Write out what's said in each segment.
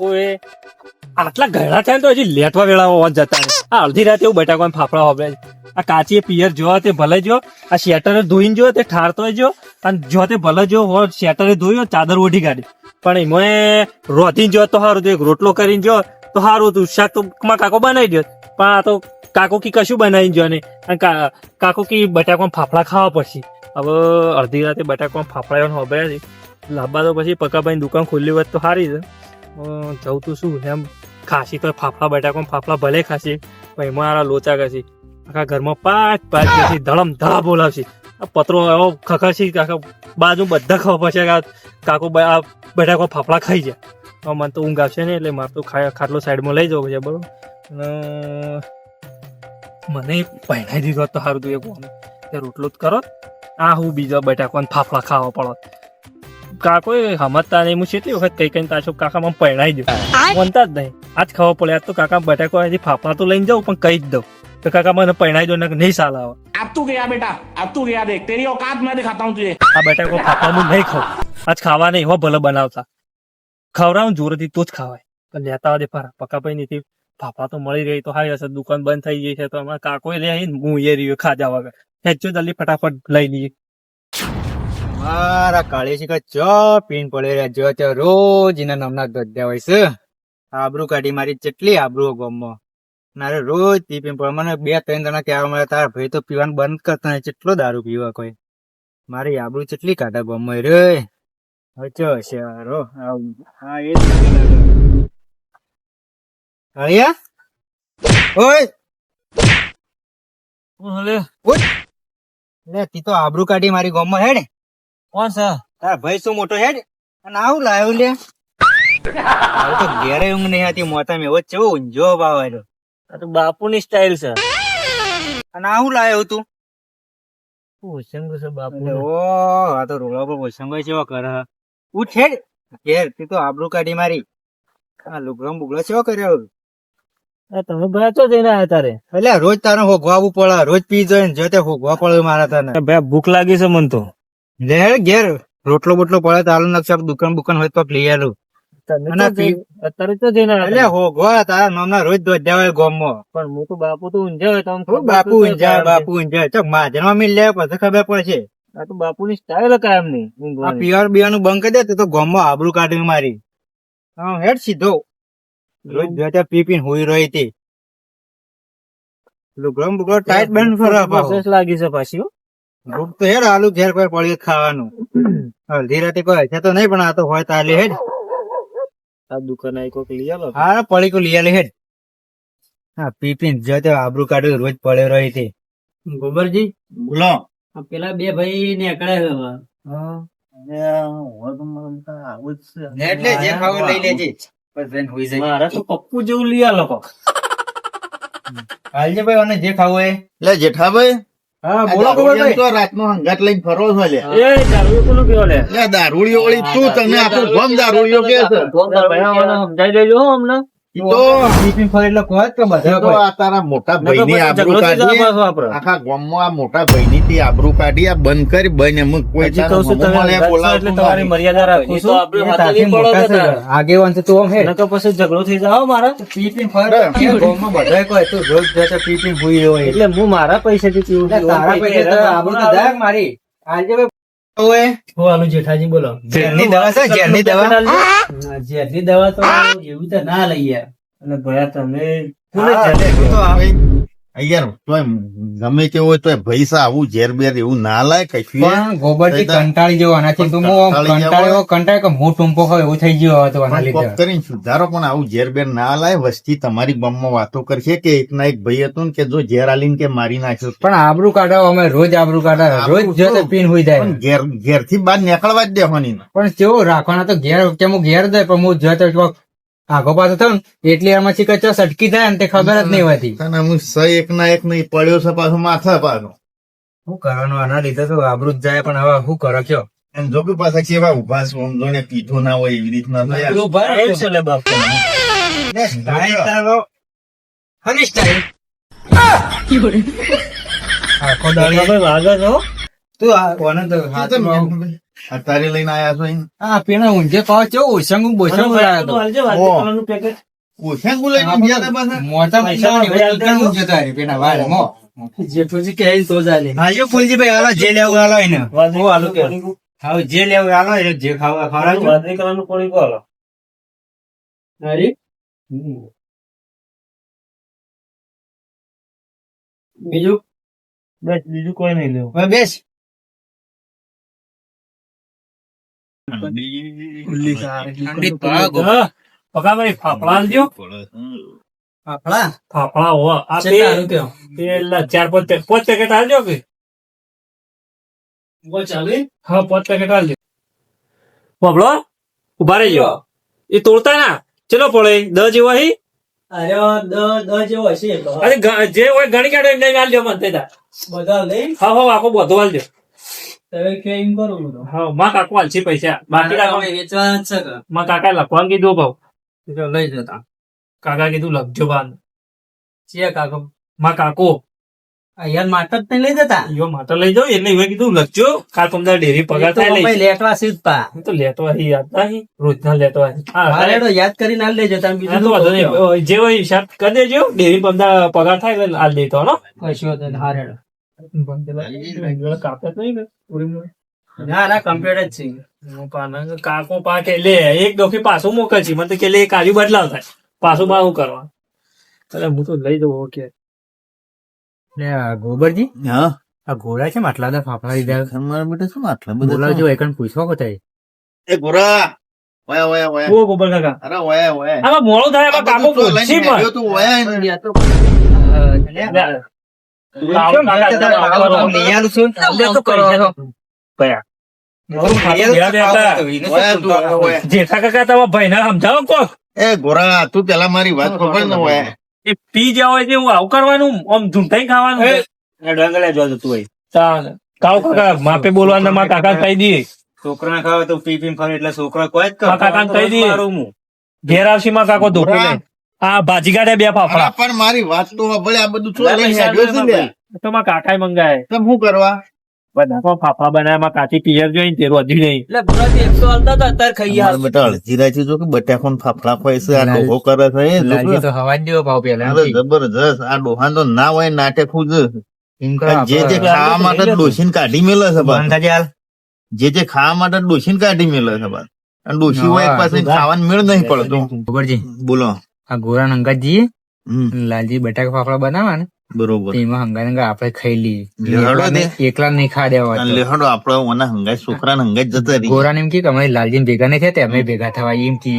બાપુ આટલા ઘણા થાય તો હજી લેટવા વેળા હોવા જતા આ અડધી રાતે એવું બટાકો ફાફડા છે. આ કાચી પિયર જો તે ભલે જો આ શેટરે ધોઈને જો તે ઠારતો જો અને જો તે ભલે જો હો, શેટરે ધોયો ચાદર ઓઢી કાઢી. પણ એમાં રોધીને જો તો સારું એક રોટલો કરીને જો તો સારું હતું. શાક તો કાકો બનાવી દો પણ આ તો કાકો કી કશું બનાવીને જો ને કાકો કી બટાકો ફાફડા ખાવા પડશે હવે અડધી રાતે બટાકો ફાફડા હોબળ્યા છે. લાંબા તો પછી પકાભાઈ દુકાન ખુલ્લી હોત તો સારી છે જવું તો શું? એમ ખાસી તો ફાફડા બટાકામાં ફાફડા ભલે ખાસી, પણ એમાં આરા લોચા કરશી. આખા ઘરમાં પાંચ પાંચ પછી ધડમ ધડા બોલાવશે. આ પતરો એવો ખખડશી કે આખા બાજુ બધા ખાવા પડશે કાકો આ બટાકા ફાફડા ખાઈ જાય મને તો ઊંઘ આવશે ને એટલે મારે તો ખાટલો સાઈડમાં લઈ જવો છે, બરોબર? અને મને પહેણાઈ દીધો તો સારું તું એક રોટલો જ કરો. આ હું બીજા બટાકો ફાફડા ખાવા પડો. કાકો હમતતા નહીં. હું કેટલી વખત કઈ કઈ પાછો કાકા મને પહેરાઈ દઉં. મનતા જ નહીં. આજ ખાવા પડે આજ તો કાકા બટાકો હજી ફાફડા તો લઈને જાઉં પણ કહી જ દઉં. તો કાકા મને પહેરાઈ દો નહીં સાલ આવે. આપ તું ગયા બેટા આપ તું ગયા દેખ. તેરી ઓકાત મેં દિખાતા હું તુજે. આ બટાકો ફાફડાનું નહીં ખાવ આજ ખાવા નહીં હો ભલે બનાવતા. ખવડાવું જોરથી તો જ ખાવાય. પણ લેતા દે ફરા પકાભાઈ નથી ફાફડા તો મળી રહી તો હારી હશે. દુકાન બંધ થઈ ગઈ છે તો અમારા કાકોએ લઈ હું એ રહ્યો ખાજા વગર. હેચો જલ્દી ફટાફટ લઈ લઈએ. મારા કાળી શીખા ચો પીન પડે રહ્યા જો તો રોજ એના નામના ધોધ્યા હોય છે. આબરૂ કાઢી મારી ચેટલી આબરૂ ગમો. નારે રોજ પી પીન પડે. મને બે ત્રણ જણા કહેવા મળે તારા ભાઈ તો પીવાનું બંધ કરતા નહીં કેટલો દારૂ પીવા કોઈ મારી આબરૂ ચેટલી કાઢા ગમો રે. હચો હશે રો હા. એ જ ઓય. કાળિયા ઓય! લે, તી તો આબરૂ કાઢી મારી ગમમાં હેડ. કોણ છે? તારા ભાઈ શું મોટો હેડ? અને આવું લાવ્યો લે. હવે તો ઘેરે ઊંઘ નહીં હતી મોતા મેં એવો ઊંઝો ભાવ આવ્યો આ તો બાપુની સ્ટાઇલ છે. અને આવું લાવ્યો તું. હોશંગ છે બાપુ ઓ આ તો રોલા પર ચેવો કરે હ. ઉઠ હેડ. ઘેર તી તો આબરૂ કાઢી મારી. આ લુગડો બુગડો ચેવો કર્યો તમે ભાચો જઈને આવ્યા તારે. એટલે રોજ તારે હોગવાવું પડે રોજ પી જોઈને જો તે હોગવા પડે મારા તને. ભાઈ ભૂખ લાગી છે મન તો. લે ઘેર રોટલો બોટલો પડે તારું નકશા દુકાન બુકાન હોય તો લઈ આલું. અત્યારે તો જઈને એટલે હોગવા તારા નામના રોજ ધોધ્યા હોય ગોમમાં. પણ હું તો બાપુ તો ઊંઝા હોય તો બાપુ તો બાપુ ઊંઝા ચક માજનમાં મિલ લે પછી ખબર પડશે. ની. આ તો બાપુની સ્ટાઇલ કાયમ નહીં આ. પીવાનું બીવાનું બંધ કરી દે તો તો ગોમમાં આબરૂ કાઢી મારી. હા હેડ સીધો. રોજ જોતા પી પીને હોઈ રહી હતી. લુગડો બુગડો ટાઈટ બેન્ડ ફરવા પ્રોસેસ લાગી છે પાછી. ભૂખ તો હેડ આલુ ઘેર કોઈ પડી ખાવાનું. અડધી રાતે કોઈ હશે તો નહીં પણ આ તો હોય તાલી હેડ. આ દુકાન આવી કોક લઈ આલો? હા પડી કો લઈ આલે હેડ. હા પીપીન પીને જોતે આબરૂ કાઢ્યું રોજ પડે રહી હતી ગોબરજી? બોલો. પેલા બે ભાઈ ને અકળે એટલે જે ખાવું લઈ લેજે. બસ જઈને હુઈ મારા તો પપ્પુ જેવું લઈ આલો કોક. હાલજે ભાઈ અને જે ખાવું એ. એટલે જેઠાભાઈ. હા બોલો દારૂડિયાને તો રાતનો લઈને ફરો છો લે એ દારૂ કોનું કેવો લે એટલે દારૂડિયો વળી તું તમે આખું ગમ દારૂડિયો કે છે? સમજાઈ દેજો હો તો બધા તો મોટા ભાઈ ભાઈની આબરૂ ઝઘડો થઈ જાય કાઢી આખા ગામમાં આ મોટા ભાઈની થી આબરૂ કાઢી આ બંધ કરી બંધ એમ કોઈ તમારી. મર્યાદા રાખું. આગેવાન છે તું આમ હેડ. નકર પછી ઝઘડો થઈ જાવ મારા. ટિફિન ફરી ગામમાં બધાય કહે તું રોજ જતો ટિફિન હોય. એટલે હું મારા પૈસાથી પીવું એટલે તારા પૈસે આબરૂ તો મારી. આજે ભાઈ ઓલું જેઠાજી બોલો? ઝેરની દવા છે ઝેરની દવા? ઝેરની દવા તો એવું તો ના લઈએ. અને ભયા તમે તું તો આવે. યાર તોય ગમે તે હોય તોય ભાઈ સા આવું ઝેર બેર એવું ના લાય કશું પણ ગોબરજી કંટાળી જેવો આનાથી. તું. કંટાળ્યો કંટાળ્યો કે હું ટૂંપો હોય એવું થઈ ગયો હતો આના લીધે. કરીને સુધારો પણ આવું ઝેર બેર ના લાય. વસ્તી તમારી ગામમાં વાતો કરશે કે એક ના એક ભાઈ હતું ને કે જો ઝેર આલીને કે મારી નાખ્યો પણ આબરૂ કાઢો અમે રોજ આબરૂ કાઢા. રોજ જો પીન હોઈ જાય. ઘેર ઘેરથી બહાર નીકળવા જ દેવાની પણ કેવું રાખવાના તો ઘેર કેમ ઘેર દે પણ હું જો તો આગો પાછો થયો ને એટલી આમાં ચીકર ચો સટકી થાય ને તે ખબર જ નહીં હોતી. તને હું સહી એક ના એક નહીં પડ્યો છે પાછો માથા પાછો શું કરવાનું આના લીધે તો આબરૂ જ જાય પણ હવે શું કરો કયો એમ જો કે પાછા કેવા ઊભા છે આમ જોઈને પીધું ના હોય એવી રીતના થયા. Honey style. આખો દાડી તું આ કોને તો હાથમાં અત્યારે લઈને આયા છો? હા પેલા ઊંઝે પાવ ચેવું ઓછંગું બોછંગું લાવ્યો પેકેટ. ઓછાંગું લઈને ગયા તા પાછા? મોટા પૈસા ઊંઝે તારે પેલા વાળે મો. જેઠુજી કહે તો ચાલે. હાલ્યો ફૂલજીભાઈ હાલો જે લેવું હાલો એને હું હાલો કે. હાવ જે લેવું હાલો એને જે ખાવા ખવડાવજો. વાદળી કરવાનું કોણી કો હાલો. હારી? બીજું બસ બીજું કોઈ નહીં લેવું હવે બેસ ઠંડી પાગો. હા, પકાભાઈ ફાફડા આલજો. ફાફડા? ફાફડા હોવા આ બે? પેલા ચાર પાંચ પે- પાંચ પેકેટ આલજો કે? હા પાંચ પેકેટ આલજો. ફાફડો ઊભા રહેજો. એ તોડતા ના. ચલો પડે દ જેવો હી? અરે ગ- જે હોય ગણી કાઢો એમને આલજો મને તે દા. હા હા આખો બધો આલજો. હા માં કાકો આલશે પૈસા. બાકી રાખો. માં કાકા લખવાનું કીધું ભાવ. લઈ જતા. કાકા કીધું લખજો બાન છે કાકો માં કાકો. અહીંયા માટે જ લઈ જતા? યો માતર લઈ જાઓ એટલે એવું કીધું લખજો. કાલ તમને ડેરી પગાર થાય લઈ લેટવા સીધા હું તો લેતો અહીં યાદ નહીં. રોજના લેતો અહીં હા હાલેડો યાદ કરીને હાલ લેજો. તમે હા, બીજું તો વાંધો નહીં. જે હોય હિસાબ કરી દેજો. ડેરી પગાર થાય એટલે હાલ દેતો હો કશું વાંધો જ ને? પૂરી ના ના કમ્પ્યુટર જ છે. હું પાના કાકો પાકે લે એક ડોકી પાછું મોકલ છે. મને તો કે લે કાજુ બદલાવ થાય. પાછું બા શું કરવા એટલે હું તો લઈ જવું ઓકે. લે આ ગોબરજી? હા. આ ઘોડા છે આટલા દા ફાફડા લીધા? મારા બેટા શું આટલા બધા બોલાવજો એકન પૂછવા કો થાય એ ગોરા ઓયા વયા ઓયા ઓ ગોબર કાકા. અરે ઓયા ઓયા આમાં મોડું થાય આમાં કાકો પૂછી પણ. તું વયા. જેઠા કાકા તમારા ભાઈને સમજાવો કોક? એ ગોરા તું પેલા મારી વાત ખબર ને વયા એ પી જાવ છે હું આવું કરવાનું? આમ ઝૂંટાઈ ખાવાનું? ચાલ. કાવ કાકા માપે બોલવાના મા કાકા કહી દઈએ. છોકરા ખાવે તો પી પી ફરે એટલે છોકરા કોઈ જ મારા કહી દઈએ. ઘેર આવશે માં કાકો ધોકો આ ભાજી કાઢે બે ફાફડા. પણ મારી વાત તો આ બધું શું લઈને હેડ્યો છે લે? તો માં કાકાએ મંગાય. તો શું કરવા? બધા ફાફા માં કાચી પિયર જોઈ તે રોધી નહીં. મારા બેટા અડધી રાતે જો કે બટાકાનો ફાફડા ખવાય છે આ ડોહો કરે છે એ જો કે. તો હવા જ દેવો ભાવ પેલા અરે જબરજસ્ત આ ડોહાન તો ના હોય નાટે જ જે જે ખાવા માટે ડોશીને કાઢી મેલે છે બા. જે જે ખાવા માટે ડોસીન કાઢી મેલે છે બા. અને ડોશી હોય પાસે ખાવાનું મેળ નહીં પડતો. ખબરજી બોલો. આ ગોરા હમ. લાલજી બટાકા ફાફડા બનાવવા ને બરોબર એમાં હંગા હંગા આપડે ખાઈ લઈએ. એકલા નહીં ખા દેવા લેહડો આપડે ઓના હંગાઈ છોકરા હંગાઈ જતા રહી. ગોરા એમ કે અમારી લાલજી ભેગા નહીં થયા અમે ભેગા થવા એમ કે.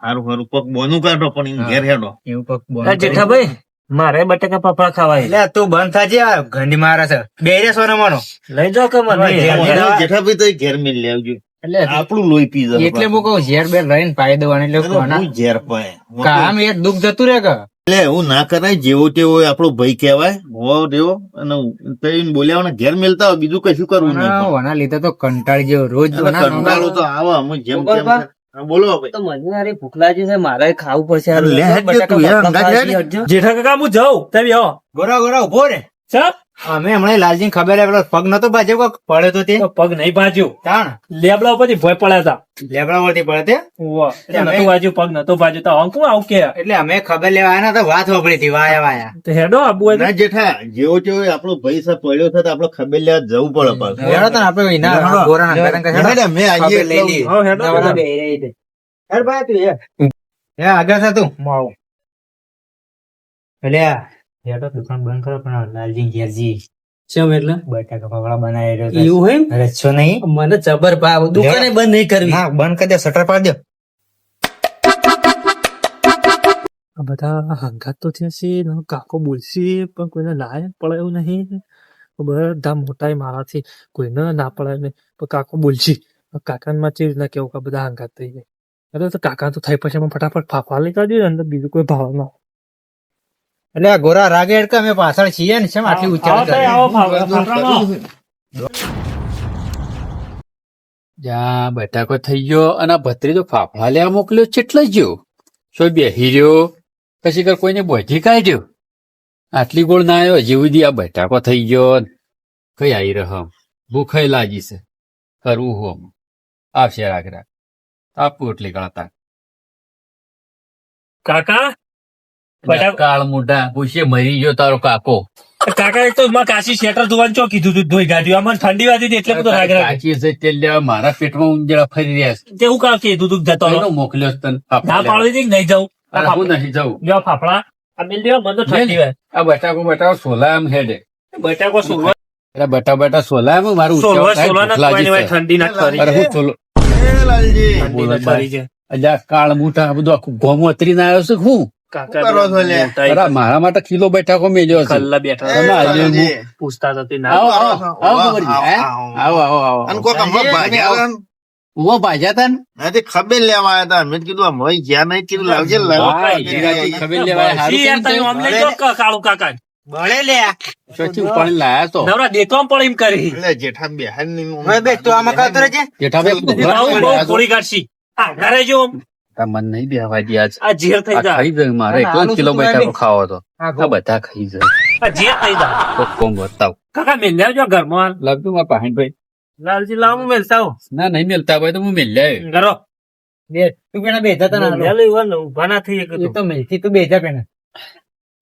હારું હારું. પગ બોનું કાઢો પણ એમ ઘેર હેડો. એવું પગ બોનું જેઠાભાઈ મારે બટાકા પાપડા ખાવાય. એટલે તું બંધ થાજે આ ઘંડી મારા છે. બેરે સોના માનો લઈ જાવ કે મને? જેઠાભાઈ તો ઘેર મિલ લેવજો. એટલે આપણું લોહી પી જાય એટલે હું કઉ ઝેર બેર રહીને પાઈ દેવાનું એટલે કોના? ઝેર પાય. કામ એક દુઃખ જતું રે કે? એટલે એવું ના કરાય જેવો તેવો આપણો ભાઈ કહેવાય. હોવ તેવો અને તઈને બોલ્યા ને ઘેર મેલતા હોય બીજું કશું કરવું નહીં. વના- વના લીધે તો કંટાળી જેવો રોજ કંટાળો તો આવે અમે જેમ બોલો તો મને ભૂખ લાગી છે મારે ખાવું પડશે જેઠા કાકા હું જાઉં. તમે આવો. ગોરા ગોરા ઊભો રે. ચાલ. અમે હમણાં લાલજી ખબર પેલો પગ નતો બાજુ કોક? પડ્યો તો તે? પગ નહીં ભાજ્યું. તાણ? લેબડા ઉપરથી ભય પડ્યા હતા. લેબડા ઉપરથી પડે તે. ભાજ્યું પગ નતો ભાજ્યું. તો અંકુ આવું કે? એટલે અમે ખબર લેવા આવ્યા તો વાત વાપરી હતી વાયા વાયા. તો હેડો આબુ ના જેઠા જેવો જેવો આપણો ભાઈ છે પડ્યો છે તો આપણે ખબર લેવા જવું પડે પણ હેડો તો આપણે એના ગોરા ના ઘરે હેડો. લઈ એટલે- હેડો. રહી. હેડ ભાઈ તું હે હે આગળ થા તું. હું એટલે હેડો દુકાન બંધ કરો પણ લાલજી ઘેરજી. ચમ એટલે? બટાકા ફાફડા બનાવી રહ્યો છે. એવું હોય રચ્યો નહીં. મને જબર ભાવ દુકાને બંધ નહીં કરવી. હા બંધ કરી દે શટર પાડી દે. બધા હંગાત તો થયા છે ને કાકો બોલશે પણ કોઈને લાયક પડે એવું નહીં. બધા મોટા મારાથી કોઈને ના પડે ને પણ કાકો બોલશે. કાકાને માં ના કેવું કે બધા હંગાત થઈ જાય. અરે તો કાકા તો થઈ પછી ફટાફટ ફાફા લઈ કાઢ્યું અંદર બીજું કોઈ ભાવ ના એટલે આ ગોરા રાગે હેડ અમે પાછળ છીએ ને છે આટલી ઉચ્ચાર તો. જા બટાકો થઈ ગયો અને આ ભત્રીજો ફાફડા લેવા મોકલ્યો ચેટલો ગયો? શું બેહી રહ્યો પછી કર કોઈને બોજી કાઢ્યો? આટલી ગોળ ના આવ્યો હજી સુધી આ બટાકો થઈ ગયો કઈ આવી રહ્યો ભૂખાઈ લાગી છે. કરવું હોમ આવશે રાખ આપો એટલી ગણતા કાકા? કાળ મોઢા પૂછે મરી ગયો તારો કાકો. કાકા એક તો માં કાશી શેટર ધોવાનું ચો કીધું તું ધોઈ કાઢ્યું આમાં ઠંડી વાતી એટલે બધું રાગ રાગ. કાચી છે તેલ લેવા મારા પેટમાં ઉંજળા ફરી રહ્યા છે. તે હું કીધું તું જતો. મોકલ્યો ના પાડવી નહીં જાઉં આ હું નહીં જાઉં જો ફાફડા. આ મિલ દેવા મને તો ઠંડી વાય આ બટાકો બટાકો સોલા આમ હેડે. બટાકો સોલવા બટા બટા સોલા આમ મારું સોલવા ના ઠંડી ના ખરી અરે હું સોલો એ લાલજી. ઠંડી ના ખરી છે. અલ્યા કાળ મોટા બધું આખું ગોમ ઉતરીને આવ્યો છે હું? મારા માટે કિલો બટાકો મેલ્યો છે. બેઠા. પૂછતા હતા આવો આવો આવો આવો, આવો હતા ઊભો ભાજ્યા તા ને? નથી ખબર લેવા આવ્યા હતા. મેં કીધું આમ હોય ગયા નહીં. કીધું લાવજે લાવ ખબર કાળું કાકા? લે. ઉપાડીને લાયા તો? નવરા દેખવા પણ એમ કરી. એટલે જેઠા ની આમાં બહુ થોડી કાઢશી આ ઘરે જો. મન નહીં બેહવા દે આજ. આ ઝેર થઈ જાય ખાઈ જાય મારે. એકલો કિલો બટાકો ખાવો તો? આ બધા ખાઈ જાય. આ ઝેર થઈ જાય તો કોમ બતાવ? કાકા મેલ્યા જો ઘરમાં. લાવતું મારા પાહણભાઈ લાલજી લાવ હું મેલતા હું ના નહીં મેલતા ભાઈ તો હું મેલ લે કરો બે તું પેલા બેજા તને હાલો. મેલ્યું ઊભા ને ઊભા ના થઈ એક તો. તો. મેલથી તું બેજા પેલા.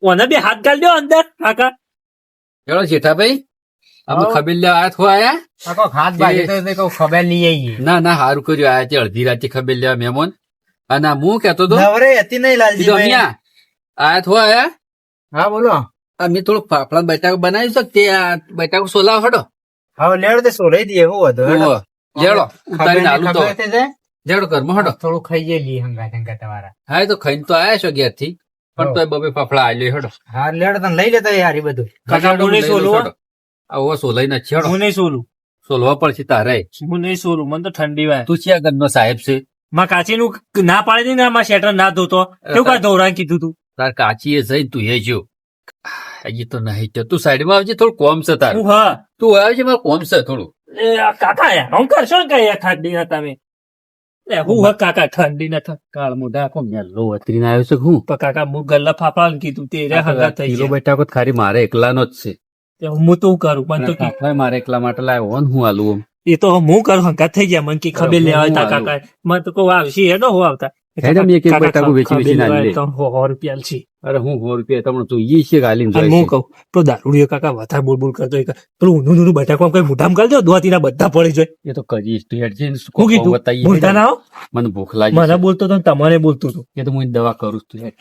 ઓને બે હાથ ગાલ દો અંદર કાકા. ચલો જેઠાભાઈ અમે ખબર લેવા આયા થો આયા? કાકો હાથ ભાઈ તો ખબર લઈ આવીએ ના ના હારું કર્યું આયા તે અડધી રાતે ખબર લેવા મહેમાન અને મુ હું કેતો તો નવરે હતી નહીં લાલજી આયા થો આયા હા? બોલો. અમે થોડું ફાફડા બટાકો બનાવી શક? તે આ બટાકો સોલા હડો. હા લેવડ તે સોલાઈ દઈએ હું વધુ હેડો. ઓહો. લેવડો ઉતારીને તો. જેડો કર? હડો. થોડું ખાઈ જઈએ હંગા હંગા તમારા. હા તો ખાઈને તો આયા છો ઘેરથી પણ તો બબે ફાફડા આલ્યો હડો. હા લેડ તને લઈ લેતા યાર બધું. કટાડો નહીં સોલું. આવો સોલાઈ ના છેડો હું નહીં સોલું. સોલવા પડશે તારે. હું નહીં સોલું મને તો ઠંડી વાય. તું છે ગંદનો સાહેબ છે? માં કાચી નું ના પાડી દી ને માં શેટર ના ધોતો? કેવું કા ધોરાણ કીધું તું? તાર કાચી એ જઈ તું એ જો. હજી તો નહીં તો તું સાઈડમાં આવજે થોડું કોમ છે તાર. હા તું આવજે મારે કોમ છે થોડું. કાકા યાર હું કરશો ને કઈ ઠંડી ના તમે? હું હા કાકા ઠંડી ના ઠ- કાળ મોઢા આખો મેલ્લો વતરીને આવ્યો છે હું. તો કાકા હું ગલ્લા ફાફડા ને કીધું તે રે હંગા થઈ ગયો. બેઠા બટાકો તો ખાલી મારે એકલાનો જ છે. હું તો હું કરું પણ તો મારે એકલા માટે લાવ્યો હું આલું. એ તો હું કરું હંકા થઈ ગયા મન કે ખબર લેવા આવતા કાકા મને તો કહું આવશે હેડો હું આવતા એક એક બટાકું વેચી લે. તો રૂપિયા છે અરે હું સો રૂપિયા તમને જોઈએ છે ગાલીને અને હું કહું પેલો દારૂડિયો કાકા વધારે બોલ બોલ કરતો હોય કે પેલું ઊંધું ઊંધું બટાકો કઈ મોઢામાં કરી દો દોતીના બધા પડી જાય એ તો કરીશ તું હેડ શું કીધું બતાવીએ. ના મને ભૂખ લાગી મને બોલતો તો તમને બોલતું હતું એ તો હું દવા કરું છું હેડ.